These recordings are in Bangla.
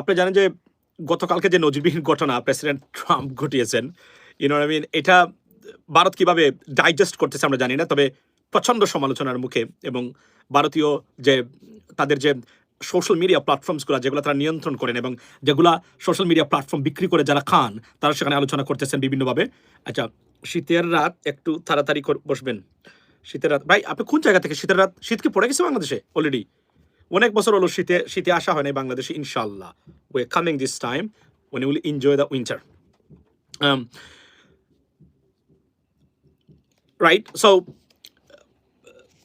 আপনি জানেন যে গতকালকে যে নজিরবিহীন ঘটনা প্রেসিডেন্ট ট্রাম্প ঘটিয়েছেন ইউনো আই মিন এটা ভারত কীভাবে ডাইজেস্ট করতেছে আমরা জানি না, তবে প্রচণ্ড সমালোচনার মুখে এবং ভারতীয় যে তাদের যে সোশ্যাল মিডিয়া প্ল্যাটফর্মসগুলো যেগুলো তারা নিয়ন্ত্রণ করেন এবং যেগুলা সোশ্যাল মিডিয়া প্ল্যাটফর্ম বিক্রি করে যারা খান, তারা সেখানে আলোচনা করতেছেন বিভিন্নভাবে। আচ্ছা শীতের রাত একটু তাড়াতাড়ি বসবেন। শীতের রাত, ভাই, আপনি কোন জায়গা থেকে? শীতের রাত, শীত কি পড়ে গেছে বাংলাদেশে অলরেডি অনেক বছর হলো শীতে শীতে আসা হয় নাই বাংলাদেশে ইনশাল্লাহ way coming this time when you will enjoy the winter. Um, right, so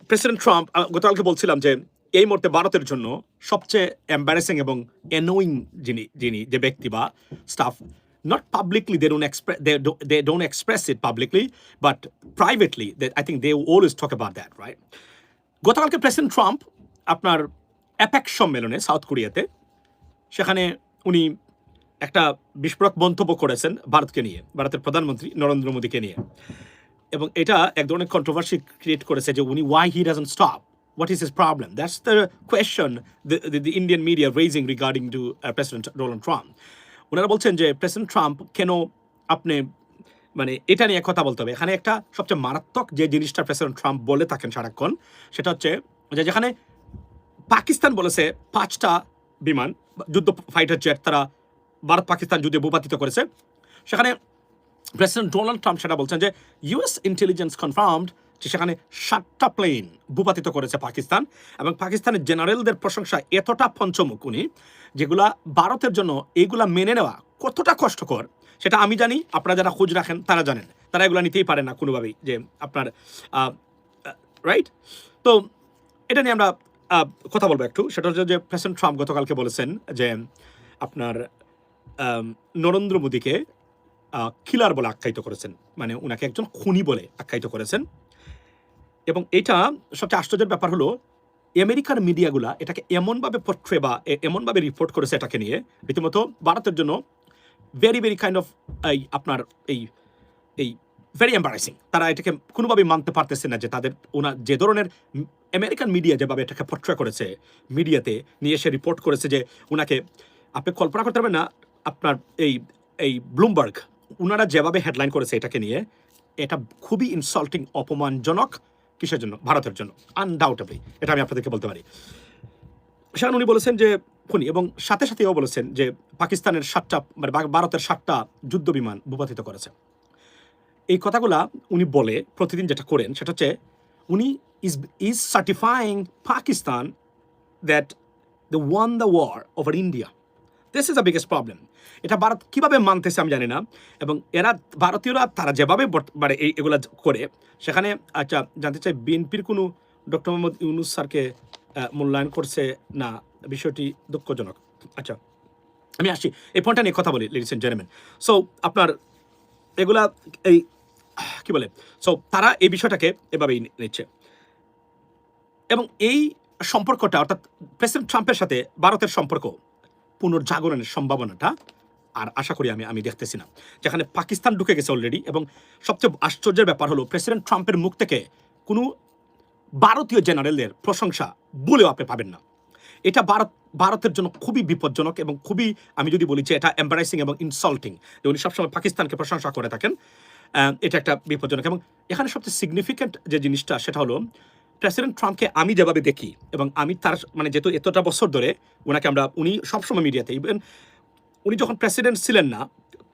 president Trump গতকালকে বলছিলাম যে এই মুহূর্তে ভারতের জন্য সবচেয়ে এম্বারেসিং এবং এনোয়িং যিনি যিনি যে ব্যক্তি বা staff not publicly they don't express they they don't express it publicly but privately I think they always talk about that right গতকালকে প্রেসিডেন্ট ট্রাম্প আপনার অ্যাপেক সম্মেলনে সাউথ কোরিয়াতে। সেখানে উনি একটা বিস্ফোরক মন্তব্য করেছেন ভারতকে নিয়ে, ভারতের প্রধানমন্ত্রী নরেন্দ্র মোদীকে নিয়ে। এবং এটা এক ধরনের কন্ট্রোভার্সি ক্রিয়েট করেছে যে উনি why he doesn't stop what is is problem that's the question the Indian media raising regarding to president Donald Trump ওনারা বলছেন যে প্রেসিডেন্ট ট্রাম্প কেন আপনি মানে এটা নিয়ে কথা বলতে হবে। এখানে একটা সবচেয়ে মারাত্মক যে জিনিসটা প্রেসিডেন্ট ট্রাম্প বলে থাকেন সারাক্ষণ, সেটা হচ্ছে যে যেখানে পাকিস্তান বলেছে পাঁচটা বিমান, যুদ্ধ ফাইটার জেট তারা ভারত পাকিস্তান যুদ্ধে ভূপাতিত করেছে। সেখানে প্রেসিডেন্ট ডোনাল্ড ট্রাম্প সেটা বলছেন যে ইউএস ইন্টেলিজেন্স কনফার্মড যে সেখানে সাতটা প্লেন ভূপাতিত করেছে পাকিস্তান এবং পাকিস্তানের জেনারেলদের প্রশংসা এতটা পঞ্চমুখ উনি, যেগুলা ভারতের জন্য এইগুলা মেনে নেওয়া কতটা কষ্টকর, সেটা আমি জানি, আপনারা যারা খোঁজ রাখেন তারা জানেন। তারা এগুলো নিতেই পারে না কোনোভাবেই যে আপনার রাইট তো এটা নিয়ে আমরা কথা বলব একটু। সেটা হচ্ছে যে প্রেসিডেন্ট ট্রাম্প গতকালকে বলেছেন যে, আপনার নরেন্দ্র মোদীকে কিলার বলে আখ্যায়িত করেছেন। মানে ওনাকে একজন খুনি বলে আখ্যায়িত করেছেন। এবং এটা সবচেয়ে আশ্চর্যের ব্যাপার হলো, আমেরিকার মিডিয়াগুলা এটাকে এমনভাবে পোট্রে বা এমনভাবে রিপোর্ট করেছে এটাকে নিয়ে, রীতিমতো ভারতের জন্য ভেরি ভেরি কাইন্ড অফ এই আপনার এই এই ভেরি এম্বারাইসিং তারা এটাকে কোনোভাবেই মানতে পারতেছে না যে তাদের ওনার যে ধরনের আমেরিকান মিডিয়া যেভাবে এটাকে পোট্রে করেছে মিডিয়াতে নিয়ে এসে রিপোর্ট করেছে যে ওনাকে, আপনি কল্পনা করতে পারবেন না, আপনার এই এই ব্লুমবার্গ ওনারা যেভাবে হেডলাইন করেছে এটাকে নিয়ে, এটা খুবই ইনসাল্টিং অপমানজনক কিসের জন্য? ভারতের জন্য। আনডাউটেবলি এটা আমি আপনাদেরকে বলতে পারি। সেখানে উনি বলেছেন যে খুনি এবং সাথে সাথে এও বলেছেন যে, পাকিস্তানের সাতটা মানে ভারতের সাতটা যুদ্ধ বিমান ভূপাতিত করেছে। এই কথাগুলা উনি বলে প্রতিদিন যেটা করেন সেটা হচ্ছে উনি is is certifying Pakistan that they won the war over India this is the biggest problem এটা ভারত কীভাবে মানতেছে আমি জানি না। এবং এরা ভারতীয়রা তারা যেভাবে মানে এই, এগুলা করে, সেখানে আচ্ছা জানতে চাই বিএনপির কোনো ডক্টর মোহাম্মদ ইউনুস স্যারকে মূল্যায়ন করছে না? বিষয়টি দুঃখজনক। আচ্ছা আমি আসি এই পয়েন্টটা নিয়ে কথা বলি লেডিস এন্ড জেন্টলম্যান সো আপনার এগুলা এই কি বলে? সো তারা এই বিষয়টাকে এভাবেই নিচ্ছে। এবং এই সম্পর্কটা, অর্থাৎ প্রেসিডেন্ট ট্রাম্পের সাথে ভারতের সম্পর্ক, পুনর্জাগরণের সম্ভাবনাটা, আর আশা করি আমি আমি দেখতেছি না। যেখানে পাকিস্তান ঢুকে গেছে অলরেডি এবং সবচেয়ে আশ্চর্যের ব্যাপার হলো, প্রেসিডেন্ট ট্রাম্পের মুখ থেকে কোনো ভারতীয় জেনারেলদের প্রশংসা বলেও আপনি পাবেন না। এটা ভারত, ভারতের জন্য খুবই বিপজ্জনক এবং খুবই, আমি যদি বলি যে এটা এম্বারাইসিং এবং ইনসাল্টিং যে উনি সবসময় পাকিস্তানকে প্রশংসা করে থাকেন। এটা একটা বিপজ্জনক এবং এখানে সবচেয়ে সিগনিফিক্যান্ট যে জিনিসটা, সেটা হলো প্রেসিডেন্ট ট্রাম্পকে আমি যেভাবে দেখি এবং আমি তার মানে যেহেতু এতটা বছর ধরে ওনাকে আমরা, উনি সবসময় মিডিয়াতে ইভেন উনি যখন প্রেসিডেন্ট ছিলেন না,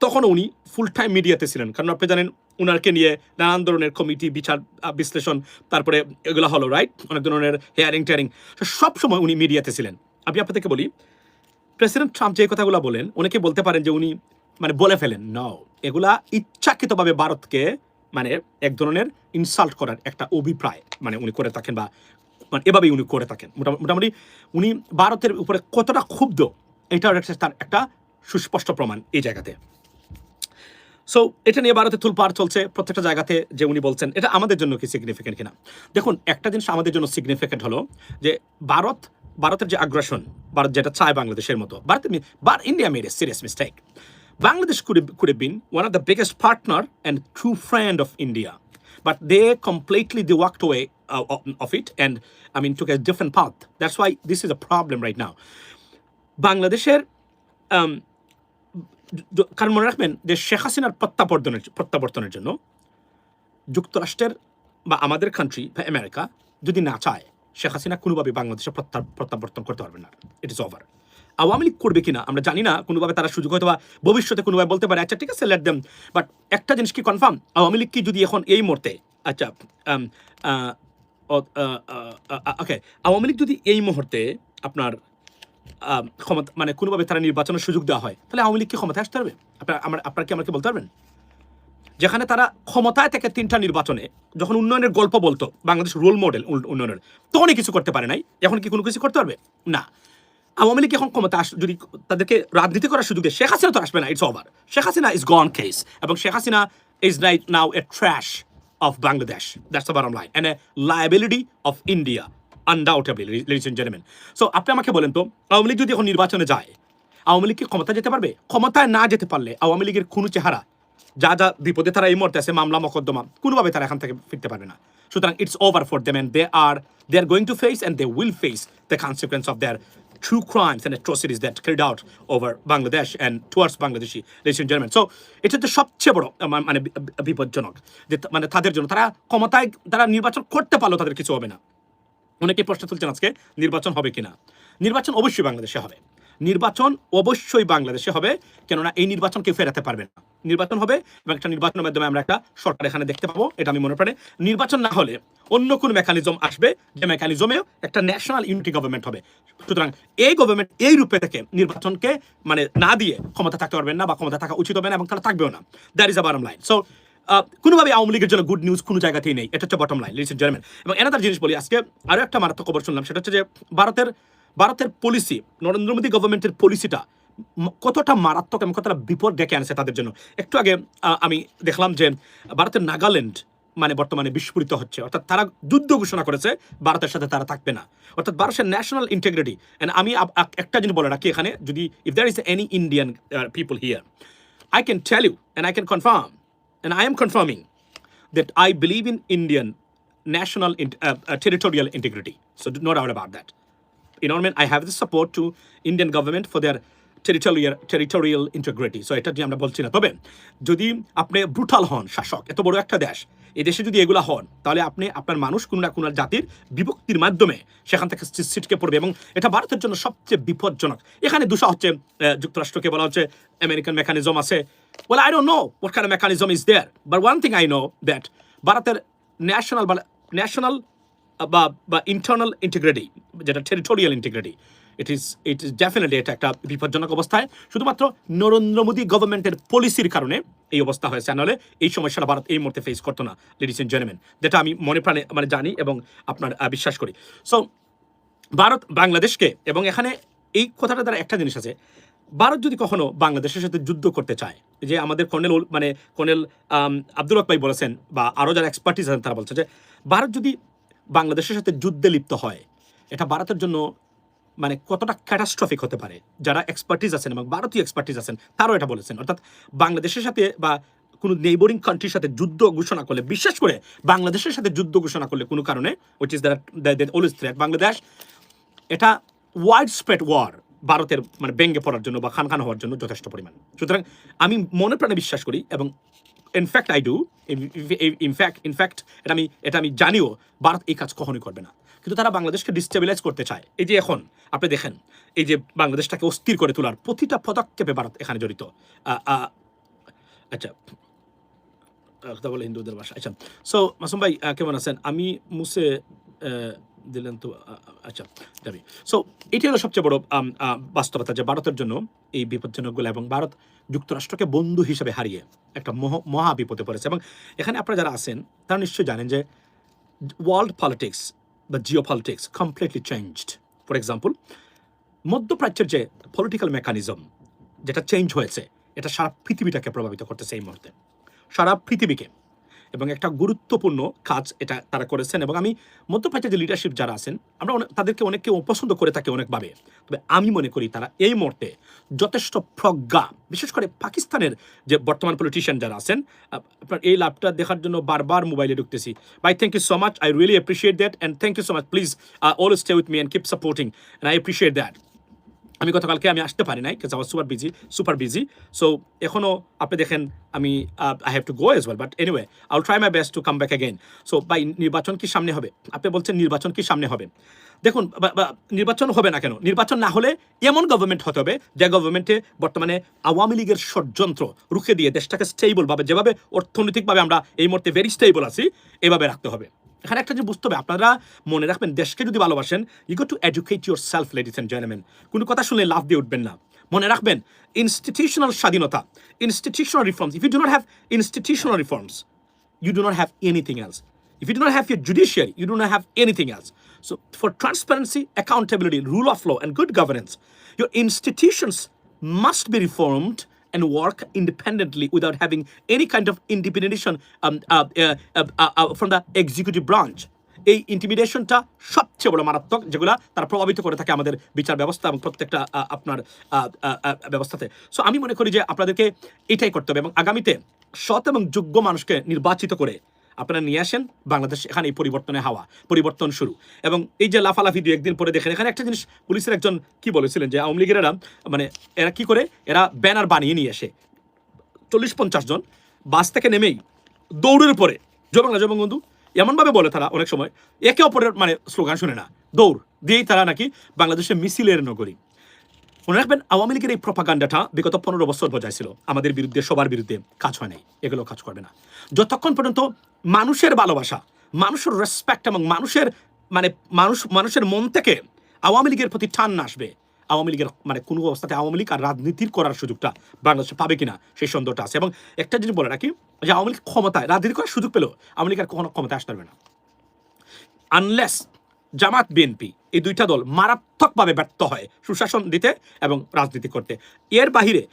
তখন উনি ফুল টাইম মিডিয়াতে ছিলেন। কারণ আপনি জানেন, উনারকে নিয়ে নানান ধরনের কমিটি বিচার বিশ্লেষণ, তারপরে এগুলো হলো রাইট অনেক ধরনের হেয়ারিং টেয়ারিং সব সময় উনি মিডিয়াতে ছিলেন। আমি আপনাদেরকে বলি প্রেসিডেন্ট ট্রাম্প যে কথাগুলো বলেন, অনেকে বলতে পারেন যে উনি মানে বলে ফেলেন ন এগুলা ইচ্ছাকৃতভাবে ভারতকে মানে এক ধরনের ইনসাল্ট করার একটা অভিপ্রায় মানে উনি করে থাকেন বা মানে এভাবেই উনি করে থাকেন। মোটামুটি উনি ভারতের উপরে কতটা ক্ষুব্ধ এটা একটা তার একটা সুস্পষ্ট প্রমাণ এই জায়গাতে। সো এটা নিয়ে ভারতে তুলপাড় চলছে প্রত্যেকটা জায়গাতে যে উনি বলছেন, এটা আমাদের জন্য কি সিগনিফিকেন্ট কিনা? দেখুন, একটা জিনিস আমাদের জন্য সিগনিফিকেন্ট হলো যে ভারত, ভারতের যে আগ্রাসন ভারত যেটা চায় বাংলাদেশের মতো, Bharat India made a serious mistake Bangladesh could have, could have been one of the biggest partner and true friend of India. But they completely they walked away uh, of- of it and I mean took a different path. That's why this is a problem right now. বাংলাদেশের আম, য- কারণ মনে রাখবেন যে শেখ হাসিনার প্রত্যাবর্তনের প্রত্যাবর্তনের জন্য যুক্তরাষ্ট্রের বা আমাদের কান্ট্রি বা আমেরিকা যদি না চায় শেখ হাসিনা কোনোভাবে বাংলাদেশে প্রত্যা- প্রত্যাবর্তন করতে পারবে না ইট ইস ওভার Awami League করবে কিনা, আমরা জানি না, কোনোভাবে তারা সুযোগ হয়তো বা ভবিষ্যতে কোনোভাবে বলতে পারে। আচ্ছা ঠিক আছে লেট দেম বাট একটা জিনিস কি কনফার্ম আওয়ামী লীগ কি যদি এখন এই মুহূর্তে আচ্ছা ওকে আওয়ামী লীগ যদি এই মুহূর্তে আপনার ক্ষমতা মানে কোনোভাবে তারা নির্বাচনের সুযোগ দেওয়া হয়, তাহলে আওয়ামী লীগ কি ক্ষমতায় আসতে পারবে? আপনার, আমার, আপনার কি আমাকে বলতে পারবেন? যেখানে তারা ক্ষমতায় থেকে তিনটা নির্বাচনে যখন উন্নয়নের গল্প বলতো, বাংলাদেশ রোল মডেল উন্নয়নের, তখনই কিছু করতে পারে নাই, এখন কি কোনো কিছু করতে পারবে? না। আওয়ামী লীগ এখন ক্ষমতা যদি তাদেরকে রাজনীতি করার সুযোগ দেয় শেখ হাসিনা তো আসবে না it's over Sheikh Hasina is gone case এবং Sheikh Hasina is right now a trash of Bangladesh. That's the bottom line. And a liability of India, undoubtedly, ladies and gentlemen. So আপনি আমাকে বলেন তো আওয়ামী লীগ যদি এখন নির্বাচনে যায় আওয়ামী লীগ কি ক্ষমতা যেতে পারবে ক্ষমতায় না যেতে পারলে আওয়ামী লীগের কোনো চেহারা যা যা বিপদে তারা এই মুহূর্তে আছে মামলা মকদ্দমা কোনোভাবে তারা এখান থেকে ফিরতে পারবে না সুতরাং it's over for them and they are they are going to face and they will face the consequence of their true crimes and atrocities that carried out over Bangladesh and towards Bangladeshi, ladies and gentlemen. So এটা তো সবচেয়ে বড় মানে বিপজ্জনক যে মানে তাদের জন্য তারা ক্ষমতায় তারা নির্বাচন করতে পারলেও তাদের কিছু হবে না। অনেকে প্রশ্ন তুলছেন আজকে নির্বাচন হবে কিনা। নির্বাচন অবশ্যই বাংলাদেশে হবে। নির্বাচন অবশ্যই বাংলাদেশে হবে, কেননা এই নির্বাচন কেউ ফেরাতে পারবে না। নির্বাচন হবে এবং একটা নির্বাচনের মাধ্যমে আমরা একটা সরকার এখানে দেখতে পাবো, এটা আমি মনে পড়ে নির্বাচন না হলে অন্য কোন মেকানিজম আসবে, যে মেকানিজমেও একটা ন্যাশনাল ইউনিটি গভর্নমেন্ট হবে। সুতরাং এই গভর্নমেন্ট এই রূপে থেকে নির্বাচনকে মানে না দিয়ে ক্ষমতা থাকতে পারবেন না বা ক্ষমতা থাকা উচিত হবে না এবং তারা থাকবেও না। That is a bottom line so কোনোভাবে আওয়ামী লীগের জন্য গুড নিউজ কোনো জায়গাতেই নেই। এটা হচ্ছে বটম লাইন লিসেন জেন্টলম্যান এবং এনাদার জিনিস বলি, আজকে আরও একটা মারাত্মক খবর শুনলাম, সেটা হচ্ছে যে ভারতের ভারতের পলিসি নরেন্দ্র মোদী গভর্নমেন্টের পলিসিটা কতটা মারাত্মক এবং কতটা বিপদ ডেকে আনছে তাদের জন্য একটু আগে আমি দেখলাম যে ভারতের নাগাল্যান্ড মানে বর্তমানে বিস্ফোরিত হচ্ছে অর্থাৎ তারা যুদ্ধ ঘোষণা করেছে ভারতের সাথে তারা থাকবে না অর্থাৎ ভারতের ন্যাশনাল ইন্টিগ্রিটি এন্ড আমি একটা জিনিস বলে রাখি এখানে যদি if there is any Indian people here I can tell you confirm, and I am confirming that I believe in Indian national in, uh, uh, territorial integrity. So no doubt about that. Mean? I have the support to Indian government for their territorial territorial integrity. So এটা নিয়ে আমরা বলছি না তবে যদি আপনি ব্রুটাল হন, শাসক, এত বড় একটা দেশ, এই দেশে যদি এগুলা হন, তাহলে আপনি আপনার মানুষ কোনো না কোনো জাতির বিভক্তির মাধ্যমে সেখান থেকে ছিটকে পড়বে এবং এটা ভারতের জন্য সবচেয়ে বিপজ্জনক এখানে দুশো হচ্ছে যুক্তরাষ্ট্রকে বলা হচ্ছে আমেরিকান মেকানিজম আছে I don't know what kind of mechanism is there, but one thing I know that ভারতের ন্যাশনাল ন্যাশনাল বা বা ইন্টারনাল ইন্টিগ্রিটি যেটা territorial integrity it is it is definitely এটা একটা বিপজ্জনক অবস্থায়। শুধুমাত্র নরেন্দ্র মোদী গভর্নমেন্টের পলিসির কারণে এই অবস্থা হয়েছে। নাহলে এই সমস্যাটা ভারত এই মুহূর্তে ফেস করতো না লেডিস এন্ড জেন্টলম্যান যেটা আমি মনে প্রাণে মানে জানি এবং আপনার বিশ্বাস করি। সো ভারত বাংলাদেশকে, এবং এখানে এই কথাটা দ্বারা একটা জিনিস আছে। ভারত যদি কখনো বাংলাদেশের সাথে যুদ্ধ করতে চায়, যে আমাদের কর্নেল মানে কর্নেল আব্দুল ভাই বলেছেন, বা আরও যারা এক্সপার্টিস আছেন তারা বলছে যে, ভারত যদি বাংলাদেশের সাথে যুদ্ধে লিপ্ত হয়। এটা ভারতের জন্য মানে কতটা ক্যাটাস্ট্রফিক হতে পারে? যারা এক্সপার্টিস আছেন এবং ভারতীয় এক্সপার্টিস আছেন, তারাও এটা বলেছেন। অর্থাৎ বাংলাদেশের সাথে বা কোনো নেইবরিং কান্ট্রির সাথে যুদ্ধ ঘোষণা করলে, বিশেষ করে বাংলাদেশের সাথে যুদ্ধ ঘোষণা করলে কোনো কারণে which is that always threat Bangladesh, এটা ওয়াইড স্প্রেড ওয়ার ভারতের মানে ব্যঙ্গে পড়ার জন্য বা খান খান হওয়ার জন্য যথেষ্ট পরিমাণ। সুতরাং আমি মনে প্রাণে বিশ্বাস করি এবং in fact I do in fact in fact এটা আমি এটা আমি জানিও, ভারত এই কাজ কখনোই করবে না। কিন্তু তারা বাংলাদেশকে ডিস্টেবিলাইজ করতে চায়। এই যে এখন, আপনি দেখেন, এই যে বাংলাদেশটাকে অস্থির করে তোলার প্রতিটা পদক্ষেপে ভারত এখানে জড়িত। আচ্ছা কথা বলে হিন্দুদের ভাষা আচ্ছা সো মাসুম ভাই কেমন আছেন? আমি মুসে দিলেন তো আচ্ছা যাবি সো এটি হলো সবচেয়ে বড় বাস্তবতা যে ভারতের জন্য এই বিপজ্জনকগুলো এবং ভারত যুক্তরাষ্ট্রকে বন্ধু হিসেবে হারিয়ে একটা মহ, মহা বিপদে পড়েছে। এবং এখানে আপনারা যারা আছেন, তারা নিশ্চয়ই জানেন যে ওয়ার্ল্ড পলিটিক্স বা geopolitics completely changed for example মধ্যপ্রাচ্যের যে পলিটিক্যাল মেকানিজম যেটা চেঞ্জ হয়েছে, এটা সারা পৃথিবীটাকে প্রভাবিত করতেছে এই মুহূর্তে। সারা পৃথিবীকে। এবং একটা গুরুত্বপূর্ণ কাজ এটা তারা করেছেন এবং আমি মধ্যপ্রাচ্যের যে লিডারশিপ যারা আছেন, আমরা তাদেরকে অনেককে অপছন্দ করে থাকি অনেকভাবে। তবে আমি মনে করি তারা এই মুহূর্তে যথেষ্ট প্রজ্ঞা, বিশেষ করে পাকিস্তানের যে বর্তমান পলিটিশিয়ান যারা আছেন আপনার এই লাভটা দেখার জন্য বারবার মোবাইলে ঢুকতেছি। Bye thank you so much I really appreciate that and thank you so much please always stay with me and keep supporting and I appreciate that আমি গতকালকে আমি আসতে পারি নাই because our super busy super busy so এখনও আপনি দেখেন, আমি I have to go as well but anyway I'll try my best to come back again so bye নির্বাচন কি সামনে হবে? আপনি বলছেন নির্বাচন কি সামনে হবে? দেখুন নির্বাচন হবে না কেন? নির্বাচন না হলে এমন গভর্নমেন্ট হতে হবে, যে গভর্নমেন্টে বর্তমানে আওয়ামী লীগের ষড়যন্ত্র রুখে দিয়ে দেশটাকে স্টেবল ভাবে, যেভাবে অর্থনৈতিকভাবে আমরা এই মুহূর্তে ভেরি স্টেবল আছি, এভাবে রাখতে হবে। এখানে একটা যে বুঝতে হবে আপনারা মনে রাখবেন দেশকে যদি ভালোবাসেন you go to educate yourself ladies and gentleman কোনো কথা শুনলে লাভ দিয়ে উঠবেন না মনে রাখবেন ইনস্টিটিউশনাল স্বাধীনতা institutional reforms if you do not have institutional reforms you do not have anything else. If you do not have your judiciary, you do not have anything else. So, for transparency, accountability, rule of law, and good governance, your institutions must be reformed and work independently without having any kind of intimidation um, uh, uh, uh, uh, uh, from the executive branch. এই ইন্টিমিডেশনটা সবচেয়ে বড় মারাত্মক যেগুলা তারা প্রভাবিত করে থাকে আমাদের বিচার ব্যবস্থা এবং প্রত্যেকটা আপনার ব্যবস্থাতে সো আমি মনে করি যে আপনাদেরকে এটাই করতে হবে এবং আগামীতে সৎ এবং যোগ্য মানুষকে নির্বাচিত করে আপনারা নিয়ে আসেন, বাংলাদেশ এখানে এই পরিবর্তনে হাওয়া, পরিবর্তন শুরু। এবং এই যে লাফালাফি দু একদিন পরে দেখেন, এখানে একটা জিনিস পুলিশের একজন কি বলেছিলেন যে, আওয়ামী লীগের এরা মানে এরা কি করে, এরা ব্যানার বানিয়ে নিয়ে আসে। চল্লিশ পঞ্চাশ জন, বাস থেকে নেমেই দৌড়ের পরে, জয় বাংলা, জয় বঙ্গবন্ধু, এমনভাবে বলে তারা অনেক সময়, একে অপরের মানে স্লোগান শুনে না, দৌড় দিয়েই তারা নাকি বাংলাদেশে মিছিলের নগরী। মনে রাখবেন, আওয়ামী লীগের এই প্রপাগান্ডাটা বিগত পনেরো বছর বজায় ছিল। আমাদের বিরুদ্ধে, সবার বিরুদ্ধে কাজ হয় নাই, এগুলো কাজ করবে না। যতক্ষণ পর্যন্ত মানুষের ভালোবাসা, মানুষের রেসপেক্ট এবং মানুষের মানে মানুষ, মানুষের মন থেকে আওয়ামী লীগের প্রতি টান আসবে। আওয়ামী লীগের মানে কোনো অবস্থাতে আওয়ামী লীগ আর রাজনীতির করার সুযোগটা বাংলাদেশে পাবে কিনা সেই সন্দেহটা আছে। এবং একটা জিনিস বলে রাখি যে আওয়ামী লীগ ক্ষমতায়, রাজনীতি করার সুযোগ পেলেও আওয়ামী লীগ আর কখনো ক্ষমতায় আসতে পারবে না। আনলেস জামাত বিএনপি এই দুইটা দল মারাত্মকভাবে ব্যর্থ হয় সুশাসন দিতে এবং রাজনীতি করতে। এর বাহিরে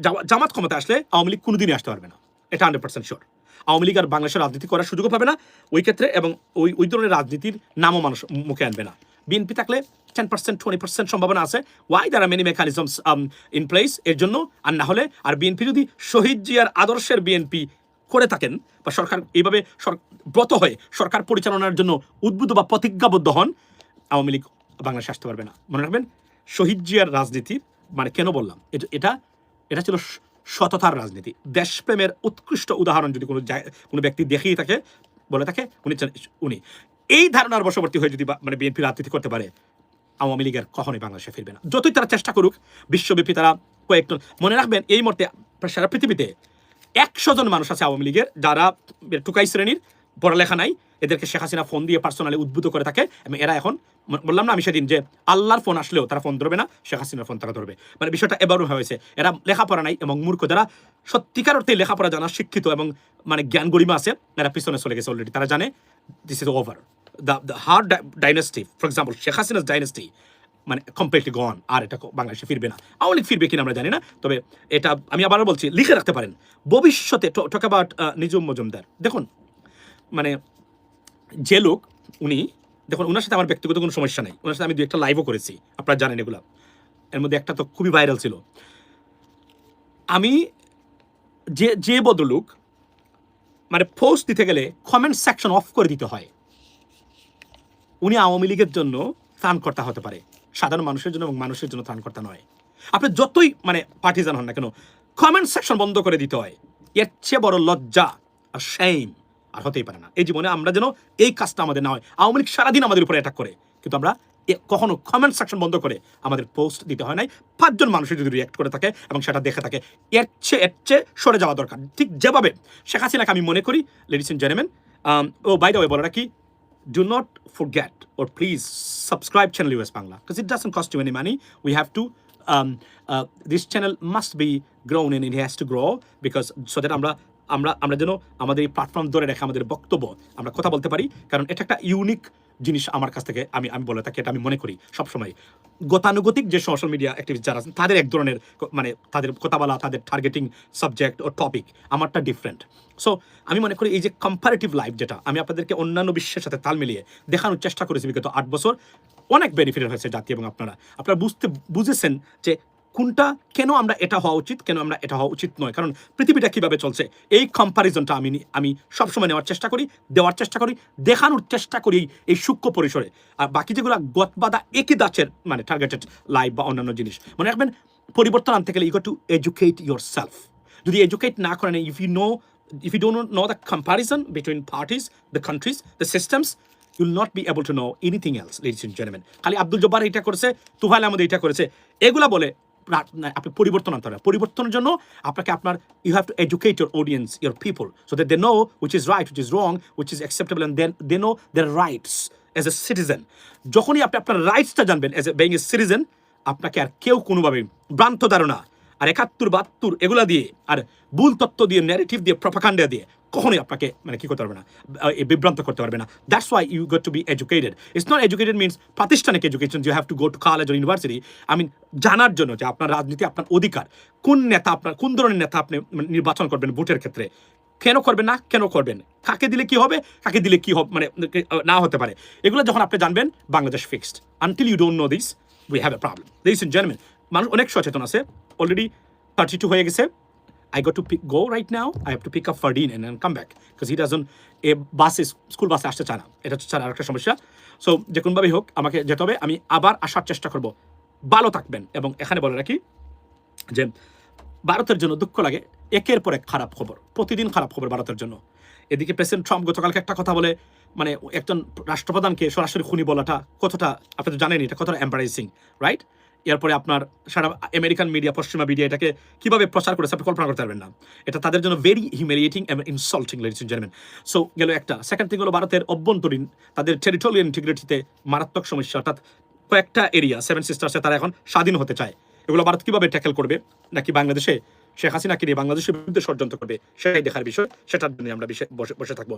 জামা- জামাত ক্ষমতা আসলে আওয়ামী লীগ কোনোদিনই আসতে পারবে না। এটা hundred percent sure Awami League আর বাংলাদেশের রাজনীতি করার সুযোগও পাবে না। ওই ক্ষেত্রে এবং ওই ওই ধরনের রাজনীতির নামও মানুষ মুখে আনবে না। বিএনপি থাকলে টেন পার্সেন্ট টোয়েন্টি পার্সেন্ট সম্ভাবনা আছে। Why there are many mechanisms in place এর জন্য আর না হলে আর বিএনপি যদি শহীদ জিয়ার আদর্শের বিএনপি করে থাকেন বা সরকার এইভাবে ব্রত হয়ে সরকার পরিচালনার জন্য উদ্বুদ্ধ বা প্রতিজ্ঞাবদ্ধ হন, আওয়ামী লীগ বাংলাদেশে আসতে পারবে না। মনে রাখবেন, শহীদ জিয়ার রাজনীতি মানে কেন বললাম? এটা এটা ছিল সততার রাজনীতি। দেশপ্রেমের উৎকৃষ্ট উদাহরণ যদি কোনো কোনো ব্যক্তি দেখিয়ে থাকে, বলে থাকে, উনি উনি। এই ধারণার বশবর্তী হয়ে যদি মানে বিএনপি রাজনীতি করতে পারে, আওয়ামী লীগের কখনোই বাংলাদেশে ফিরবে না। যতই তারা চেষ্টা করুক বিশ্বব্যাপী তারা কয়েকজন মনে রাখবেন, এই মুহূর্তে সারা পৃথিবীতে একশো জন মানুষ আছে আওয়ামী লীগের, যারা টুকাই শ্রেণির পড়ালেখা নাই, এদেরকে শেখ হাসিনা ফোন দিয়ে পার্সোনালি উদ্বুদ্ধ করে থাকে এবং এরা এখন বললাম না আমি সেদিন যে আল্লাহর ফোন আসলেও তারা ফোন ধরবে না, শেখ হাসিনার ফোন তারা ধরবে। মানে বিষয়টা এবারও হয়েছে। এরা লেখাপড়া নাই এবং মূর্খ যারা সত্যিকার অর্থে লেখাপড়া জানা শিক্ষিত এবং মানে জ্ঞান গরিমা আছে, এরা পিছনে চলে গেছে অলরেডি তারা জানে this is over the the hard dynasty for example Sheikh Hasina's dynasty মানে কমপ্লিটলি গন আর এটা বাংলাদেশে ফিরবে না। আওয়ামী লীগ ফিরবে কিনা আমরা জানি না, তবে এটা আমি আবারও বলছি, লিখে রাখতে পারেন। ভবিষ্যতে টক অ্যাবাউট নিজুম মজুমদার। দেখুন মানে যে লোক, উনি, দেখুন ওনার সাথে আমার ব্যক্তিগত কোনো সমস্যা নেই। ওনার সাথে আমি দু একটা লাইভও করেছি, আপনারা জানেন এগুলো। এর মধ্যে একটা তো খুবই ভাইরাল ছিল। আমি যে যে বদলুক মানে পোস্ট দিতে গেলে কমেন্ট সেকশন অফ করে দিতে হয়। উনি আওয়ামী লীগের জন্য ত্রাণকর্তা হতে পারে। সাধারণ মানুষের জন্য এবং মানুষের জন্য ত্রাণকর্তা নয়। আপনি যতই মানে পার্টিজান হন না কেন কমেন্ট সেকশন বন্ধ করে দিতে হয়। এর চেয়ে বড় লজ্জা আর সেইম আর হতেই পারে না। এই জীবনে আমরা যেন এই কাজটা আমাদের না হয়। আওয়ামী লীগ সারাদিন আমাদের উপরে অ্যাটাক করে। কিন্তু আমরা কখনো কমেন্ট সেকশন বন্ধ করে আমাদের পোস্ট দিতে হয় নাই। পাঁচজন মানুষের যদি রিয়াক্ট করে থাকে এবং সেটা দেখে থাকে এর চেয়ে এর চেয়ে সরে যাওয়া দরকার। ঠিক যেভাবে শেখ হাসিনাকে আমি মনে করি লেডিস এন্ড জেন্টলম্যান ও বাই দ্য ওয়ে বলে রাখি do not forget or please subscribe channel US Bangla because it doesn't cost you any money. We have to um, uh, this channel must be grown and it has to grow because আমরা আমরা আমরা যেন আমাদের এই প্ল্যাটফর্ম ধরে রেখে আমাদের বক্তব্য আমরা কথা বলতে পারি। কারণ এটা একটা ইউনিক জিনিস আমার কাছ থেকে আমি আমি বলে থাকি, এটা আমি মনে করি সবসময়। গতানুগতিক যে সোশ্যাল মিডিয়া অ্যাক্টিভিস্ট যারা আছেন, তাদের এক ধরনের মানে তাদের কথা বলা তাদের টার্গেটিং সাবজেক্ট ও টপিক আমারটা ডিফারেন্ট সো আমি মনে করি এই যে কম্পারেটিভ লাইফ যেটা, আমি আপনাদেরকে অন্যান্য বিশ্বের সাথে তাল মিলিয়ে দেখানোর চেষ্টা করেছি বিগত আট বছর। অনেক বেনিফিট হয়েছে জাতি এবং আপনারা। আপনারা বুঝতে, বুঝেছেন যে কোনটা কেন আমরা এটা হওয়া উচিত কেন আমরা এটা হওয়া উচিত নয়? কারণ পৃথিবীটা কীভাবে চলছে? এই কম্পারিজনটা আমি আমি সবসময় নেওয়ার চেষ্টা করি দেওয়ার চেষ্টা করি দেখানোর চেষ্টা করি এই- সূক্ষ্ম পরিসরে। আর বাকি যেগুলো গতবাদা একই দাচের মানে টার্গেটেড লাইফ বা অন্যান্য জিনিস মনে রাখবেন পরিবর্তন আনতে গেলে you to educate your self যদি এডুকেট না করেন if you know if you don't know the comparison between parties, the countries, the systems, you'll not be able to know anything else, ladies and gentlemen. খালি আব্দুল জব্বার এটা করেছে তুফাইল আহমদ এটা করেছে এগুলা বলে না, আপনি পরিবর্তন আনতে হবে। পরিবর্তনের জন্য আপনাকে আপনার you have to educate your audience your people so that they know which is right which is wrong which is acceptable and then they know their rights as a citizen যখনই আপনি আপনার রাইটসটা জানবেন as a being a citizen আপনাকে আর কেউ কোনোভাবে ভ্রান্ত ধারণা আর একাত্তর, বাহাত্তর, এগুলা দিয়ে আর ভুল তত্ত্ব দিয়ে ন্যারেটিভ দিয়ে প্রপাকাণ্ডা দিয়ে কখনোই আপনাকে মানে কি করতে পারবে না বিভ্রান্ত করতে পারবে না। That's why you got to be educated it's not educated means প্রাতিষ্ঠানিক education you have to go to college or university I mean জানার জন্য যে আপনার রাজনীতি, আপনার অধিকার, কোন নেতা আপনার, কোন ধরনের নেতা আপনি মানে নির্বাচন করবেন ভোটের ক্ষেত্রে? কেন করবেন না? কেন করবেন? কাকে দিলে কি হবে? কাকে দিলে কি হবে মানে না হতে পারে? এগুলো যখন আপনি জানবেন, Bangladesh fixed until you don't know this we have a problem this in gentleman মানুষ অনেক সচেতন আছে। অলরেডি থার্টি টু হয়ে গেছে। I got to pick, go right now. I have to pick up Fardeen and then come back because he doesn't a বাসে স্কুল বাসে আসতে চায় না। এটা হচ্ছে ছাড়া আরেকটা সমস্যা। সো যে কোনোভাবেই হোক আমাকে যেতে হবে আমি আবার আসার চেষ্টা করব। ভালো থাকবেন এবং এখানে বলে রাখি যে ভারতের জন্য দুঃখ লাগে একের পর এক খারাপ খবর প্রতিদিন খারাপ খবর ভারতের জন্য। এদিকে প্রেসিডেন্ট ট্রাম্প গতকালকে একটা কথা বলে মানে একজন রাষ্ট্রপ্রধানকে সরাসরি খুনি বলাটা কতটা আপনি তো জানেন এটা কতটা এম্বারাইজিং রাইট এরপরে আপনার সারা আমেরিকান মিডিয়া, পশ্চিমা মিডিয়া এটাকে কীভাবে প্রচার করেছে আপনি কল্পনা করতে পারবেন না। এটা তাদের জন্য ভেরি হিউমিলিয়েটিং এবং ইনসাল্টিং লেডিস জেন্টলম্যান সো গেল একটা। সেকেন্ড থিং হলো ভারতের অভ্যন্তরীণ, তাদের টেরিটোরিয়াল ইন্টিগ্রিটিতে মারাত্মক সমস্যা, অর্থাৎ কয়েকটা এরিয়া সেভেন সিস্টার্সে তারা এখন স্বাধীন হতে চায়। এগুলো ভারত কীভাবে ট্যাকেল করবে? নাকি বাংলাদেশে শেখ হাসিনাকে নিয়ে বাংলাদেশের বিরুদ্ধে ষড়যন্ত্র করবে? সেটাই দেখার বিষয়। সেটার জন্য আমরা বসে থাকব।